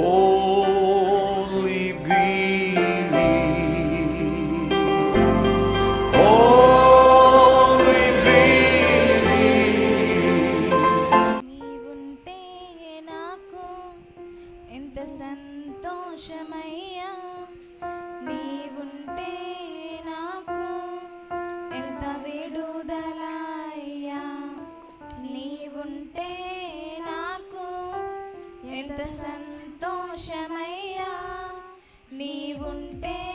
Only believe. Only believe. నీవుంటే నాకు ఎంత సంతోషమయ్యా నీవుంటే నాకు ఎంత విడుదలయ్యా నీవుంటే నాకు ఎంత సంతోషమయ్యా. నీవుంటే